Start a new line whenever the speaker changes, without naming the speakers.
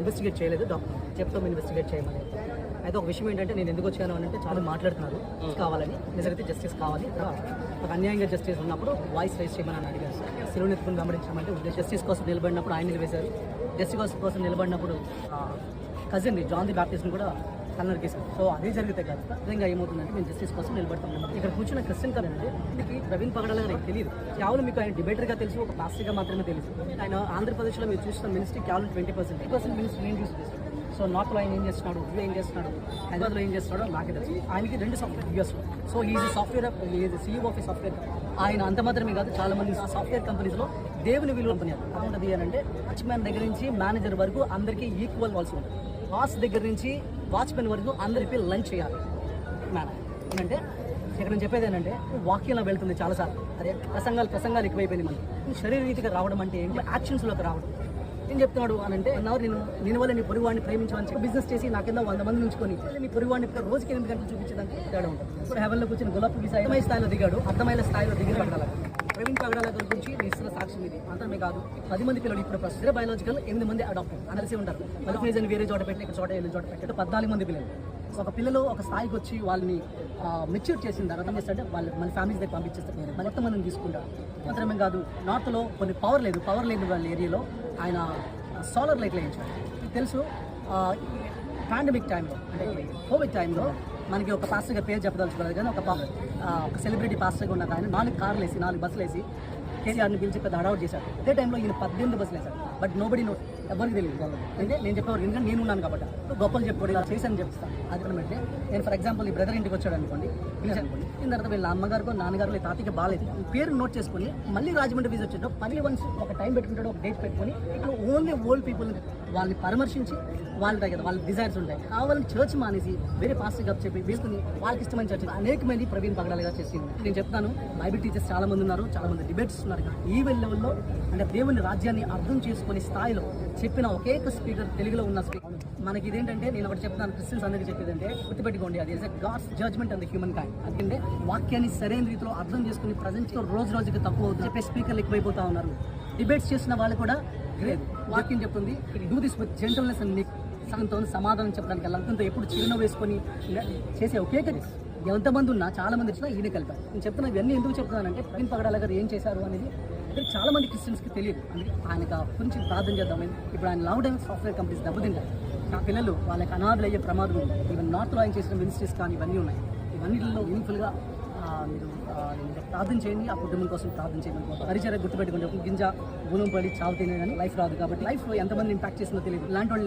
Investigate చేయలేదు. Doctor చెప్తాం investigate చేయమని. అయితే ఒక విషయం ఏంటంటే నేను ఎందుకు వచ్చాను అని అంటే చాలా మాట్లాడుతున్నారు. కావాలని. నిజమైతే జస్టిస్ కావాలి. ఒక అన్యాయంగా జస్టిస్ ఉన్నప్పుడు వాయిస్ రైజ్ చేయమని అని అడిగారు. సిలువని ఎత్తుకుని వెంబడించమంటే జస్టిస్ కోసం నిలబడినప్పుడు ఆయన నిలవేశారు జస్టిస్ కోసం నిలబడినప్పుడు కజిన్ జాన్ ది బ్యాప్టిస్ట్ని కూడా కన్నరికేశారు సో అదే జరిగితే కాదు నిజంగా ఏమవుతుందంటే మేము జస్టిస్ కోసం నిలబడతాం ఇక్కడ కూర్చున్న క్రిస్టియన్ కదండి దీనికి ప్రవీణ్ పగడాల గారు తెలియదు కేవలం మీకు ఆయన డిబేటర్గా తెలుసు ఒక పాస్టర్గా మాత్రమే తెలుసు. ఆయన ఆంధ్రప్రదేశ్లో మీరు చూసిన మినిస్ట్రీ కేవలం ట్వంటీ పర్సెంట్ పర్సెంట్ మినిస్ట్రీ నేను చూసి సో నార్త్లో ఆయన ఏం చేస్తున్నాడు? ఇవి ఏం చేస్తున్నాడు? హైదరాబాద్లో ఏం చేస్తున్నాడో నాకే తెలుసు. ఆయనకి రెండు సాఫ్ట్వేర్ యూఎస్లో so is software is CEO of software ఆయన అంత మాత్రమే కాదు చాలా మంది సాఫ్ట్వేర్ కంపెనీస్లో దేవుని విలువ కంపెనీ ఉంటుంది అని అంటే వాచ్మ్యాన్ దగ్గర నుంచి మేనేజర్ వరకు అందరికీ ఈక్వల్ వాల్సి ఉంటుంది. బాస్ దగ్గర నుంచి వాచ్మెన్ వరకు అందరికీ లంచ్ చేయాలి. మేడం ఏంటంటే ఇక్కడ నేను చెప్పేది ఏంటంటే వాక్యంలో వెళ్తుంది చాలాసార్లు. అదే ప్రసంగాలు ప్రసంగాలు ఎక్కువైపోయింది మనకి శరీరీతిగా రావడం అంటే ఏంటి? యాక్షన్స్లోకి రావడం. ఏం చెప్తున్నాడు అని అంటే అన్నారు నేను నేను వల్ల నీ పొరుగువాడిని ప్రేమించమని బిజినెస్ చేసి నా కింద వంద మంది ఉంచుకొని నీ పొరుగువాడిని రోజుకి ఎనిమిది గంటలు చూపించడానికి తేడా ఉంటుంది. ఇప్పుడు హెవెన్లో కూర్చొని గులాబీ స్థాయిలో దిగాడు అర్థమైన స్థాయిలో దిగిన పడగలరు ప్రవీణ్ పగడాల గురించి నేను ఇస్తున్న సాక్ష్యం ఇది మాత్రమే కాదు పది మంది పిల్లలు ఇప్పుడు ప్రస్తుత బయాలజికల్ ఎనిమిది మంది అడాప్టెడ్ అనలిసి ఉంటారు మళ్ళీ ఫేజ్ వేరే చోట పెట్టి ఇక్కడ చోట వెళ్ళి చోట పెట్టి పద్నాలుగు మంది పిల్లలు. సో ఒక పిల్లలు ఒక స్థాయికి వచ్చి వాళ్ళని మెచ్యూర్ చేసిన తర్వాత ఏం వాళ్ళు మన ఫ్యామిలీస్ దగ్గర పంపించేస్తారు. నేను మొత్తం మందిని తీసుకుంటారు మాత్రమే కాదు నార్త్లో కొన్ని పవర్ లేదు పవర్ లేదు వాళ్ళ ఏరియాలో ఆయన సోలార్ లైట్లు వేయించాడు. తెలుసు పాండమిక్ టైంలో అంటే కోవిడ్ టైంలో మనకి ఒక పాస్టర్గా పేరు చెప్పదలుచుకోలేదు కానీ ఒక ఒక సెలబ్రిటీ పాస్టర్గా ఉన్న ఆయన నాలుగు కార్లు వేసి నాలుగు బస్సులు వేసి కేసీఆర్ని పిలిచి పెద్ద హడావుట్ చేశారు. అదే టైంలో ఈయన పద్దెనిమిది బస్సులు వేశారు. బట్ నోబడి నో ఎవరికి తెలియదు. అంటే నేను చెప్పేవారు ఎందుకంటే నేను ఉన్నాను కాబట్టి. గొప్పలు చెప్పుకోవడం ఇలా చేశాను చెప్తాను. అది అంటే నేను ఫర్ ఎగ్జాంపుల్ ఈ బ్రదర్ ఇంటికి వచ్చాడు అనుకోండి పిలిచాను అనుకోండి. దీని తర్వాత వీళ్ళ అమ్మగారు నాన్నగారు ఈ తాతకి బాగాలేదు. పేరు నోట్ చేసుకొని మళ్ళీ రాజమండ్రి వీజ్ వచ్చేటప్పుడు పని వన్స్ ఒక టైం పెట్టుకుంటాడు ఒక డేట్ పెట్టుకొని ఇక్కడ ఓన్లీ ఓల్డ్ పీపుల్ వాళ్ళని పరామర్శించి వాళ్ళ దగ్గర వాళ్ళ డిజైర్స్ ఉంటాయి. కావాలని చర్చ్ మానేసి వేరే పాస్టర్ గప్ చెప్పి వేసుకుని వాళ్ళకి ఇష్టమైన చర్చ్ అనేక మంది ప్రవీణ్ పగడాలుగా చేసింది. నేను చెప్తాను బైబిల్ టీచర్స్ చాలా మంది ఉన్నారు చాలా మంది డిబేట్స్ ఉన్నారు కానీ ఈ లెవెల్లో అంటే దేవుని రాజ్యాన్ని అర్థం చేసుకునే స్థాయిలో చెప్పిన ఒకే ఒక స్పీకర్ తెలుగులో ఉన్న స్పీకర్ మనకి ఇదేంటంటే నేను ఒకటి చెప్తాను క్రిస్టియన్స్ అందరికీ చెప్పేది అంటే గుర్తుపెట్టుకోండి అది. Is god's judgement and human kind అందుకంటే వాక్యాన్ని సరైన రీతిలో అర్థం చేసుకుని ప్రజెంట్ రోజు రోజుకి తక్కువ అవుతుంది చెప్పే స్పీకర్లు ఎక్కువైపోతా ఉన్నారు. డిబేట్స్ చేసిన వాళ్ళు కూడా వాక్యం చెప్తుంది do this with gentleness and సగంతో సమాధానం చెప్పడానికి లంకంతో ఎప్పుడు చిరునవ్వు వేసుకొని చేసే ఒకే ఎంతమంది ఉన్నా చాలా మంది వచ్చినా ఈయన కలిపారు నేను చెప్తున్నా ఇవన్నీ ఎందుకు చెప్తున్నానంటే ప్రవీణ్ పగడాల గారు ఏం చేశారు అనేది అంటే చాలా మంది క్రిస్టియన్స్కి తెలియదు. అందుకే ఆయనకు గురించి ప్రార్థన చేద్దామని ఇప్పుడు ఆయన లవ్ డైమ్ సాఫ్ట్వేర్ కంపెనీస్ దెబ్బతింటారు. నా పిల్లలు వాళ్ళకి అనాథలు అయ్యే ప్రమాదం ఉంది. ఈవెన్ నార్త్లో ఆయన చేసిన మినిస్ట్రీస్ కానీ ఇవన్నీ ఉన్నాయి. ఇవన్నిటిలో మీనింగ్ఫుల్గా మీరు ఆ, ప్రార్థన చేయండి ఆ కుటుంబం కోసం ప్రార్థన చేయండి పరిచయ గుర్తుపెట్టుకుంటే ఒక గింజ గుణం పడి చావు తినే కానీ లైఫ్ రాదు కాబట్టి లైఫ్ ఎంతమంది ఇంపాక్ట్ చేసిందో తెలియదు. ఇలాంటి వాళ్ళు